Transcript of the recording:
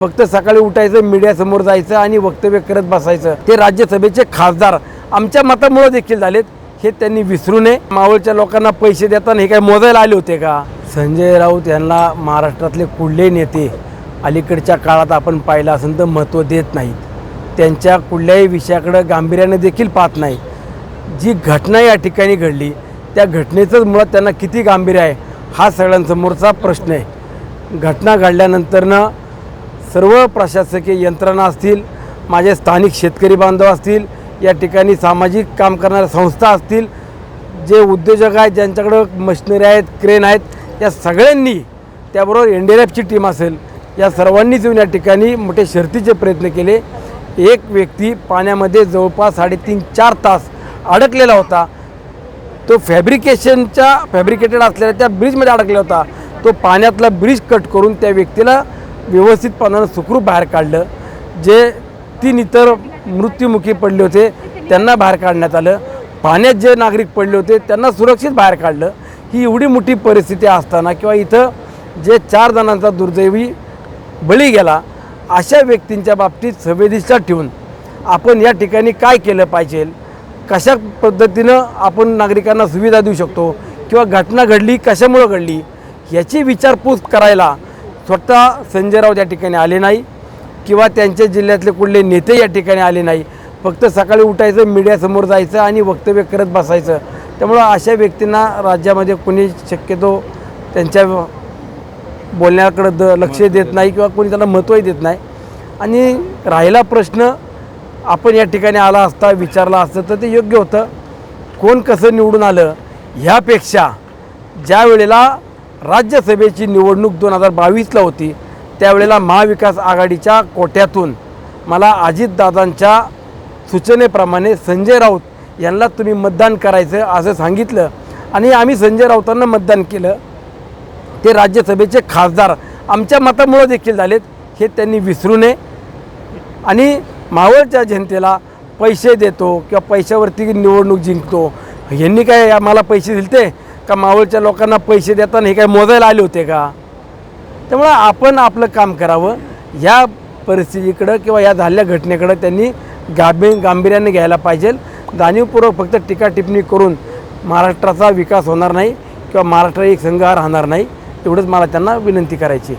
फक्त सकाळी उठायचं मीडियासमोर जायचं आणि वक्तव्य करत बसायचं. ते राज्यसभेचे खासदार आमच्या मतामुळे देखील झालेत हे त्यांनी विसरू नये. मावळच्या लोकांना पैसे देताना हे काय मोजायला आले होते का? संजय राऊत यांना महाराष्ट्रातले कुठले नेते अलीकडच्या काळात आपण पाहिलं असेल तर महत्त्व देत नाहीत. त्यांच्या कुठल्याही विषयाकडं गांभीर्याने देखील पाहत नाही जी घटना या ठिकाणी घडली त्या घटनेचंच मुळात त्यांना किती गांभीर्य आहे हा सगळ्यांसमोरचा प्रश्न आहे. घटना घडल्यानंतरनं सर्व प्रशासकीय यंत्रणा असतील माझे स्थानिक शेतकरी बांधव असतील या ठिकाणी सामाजिक काम करणाऱ्या संस्था असतील जे उद्योजक आहेत ज्यांच्याकडं मशिनरी आहेत क्रेन आहेत या सगळ्यांनी त्याबरोबर एन डी एफची टीम असेल या सर्वांनीच येऊन या ठिकाणी मोठे शर्तीचे प्रयत्न केले. एक व्यक्ती पाण्यामध्ये जवळपास साडेतीन चार तास अडकलेला होता. तो फॅब्रिकेशनच्या फॅब्रिकेटेड असलेल्या त्या ब्रिजमध्ये अडकलेला होता. तो पाण्यातला ब्रिज कट करून त्या व्यक्तीला व्यवस्थितपणानं सुखरूप बाहेर काढलं जे तीन इतर मृत्युमुखी पडले होते त्यांना बाहेर काढण्यात आलं. पाण्यात जे नागरिक पडले होते त्यांना सुरक्षित बाहेर काढलं. ही एवढी मोठी परिस्थिती असताना किंवा इथं जे चार जणांचा दुर्दैवी बळी गेला अशा व्यक्तींच्या बाबतीत संवेदनशीलता ठेवून. आपण या ठिकाणी काय केलं पाहिजे? कशा पद्धतीनं आपण नागरिकांना सुविधा देऊ शकतो? किंवा घटना घडली कशामुळं घडली? याची विचारपूस करायला स्वतः संजय राऊत या ठिकाणी आले नाही किंवा त्यांच्या जिल्ह्यातले कुठले नेते या ठिकाणी आले नाही. फक्त सकाळी उठायचं मीडियासमोर जायचं आणि वक्तव्य करत बसायचं. त्यामुळं अशा व्यक्तींना राज्यामध्ये कोणी शक्यतो त्यांच्या बोलण्याकडं द लक्ष देत नाही किंवा कोणी त्यांना महत्त्वही देत नाही. आणि राहिला प्रश्न आपण या ठिकाणी आला असता विचारला असतं तर ते योग्य होतं. कोण कसं निवडून आलं ह्यापेक्षा ज्या वेळेला राज्यसभेची निवडणूक दोन हजार बावीसला होती. त्यावेळेला महाविकास आघाडीच्या कोट्यातून मला अजितदादांच्या सूचनेप्रमाणे संजय राऊत यांना तुम्ही मतदान करायचं असं सांगितलं. आणि आम्ही संजय राऊतांना मतदान केलं. ते राज्यसभेचे खासदार आमच्या मतामुळं देखील झालेत हे त्यांनी विसरू नये. आणि मावळच्या जनतेला पैसे देतो किंवा पैशावरती निवडणूक जिंकतो. यांनी काय मला पैसे दिलते? का मावळच्या लोकांना पैसे देताना हे काय मोजायला आले होते का? त्यामुळं आपण आपलं काम करावं. ह्या परिस्थितीकडं किंवा या झालेल्या घटनेकडं त्यांनी गांभी गांभीर्याने घ्यायला पाहिजे. जाणीवपूर्वक फक्त टीका टिप्पणी करून महाराष्ट्राचा विकास होणार नाही किंवा महाराष्ट्र एक संघ राहणार नाही तेवढंच मला त्यांना विनंती करायची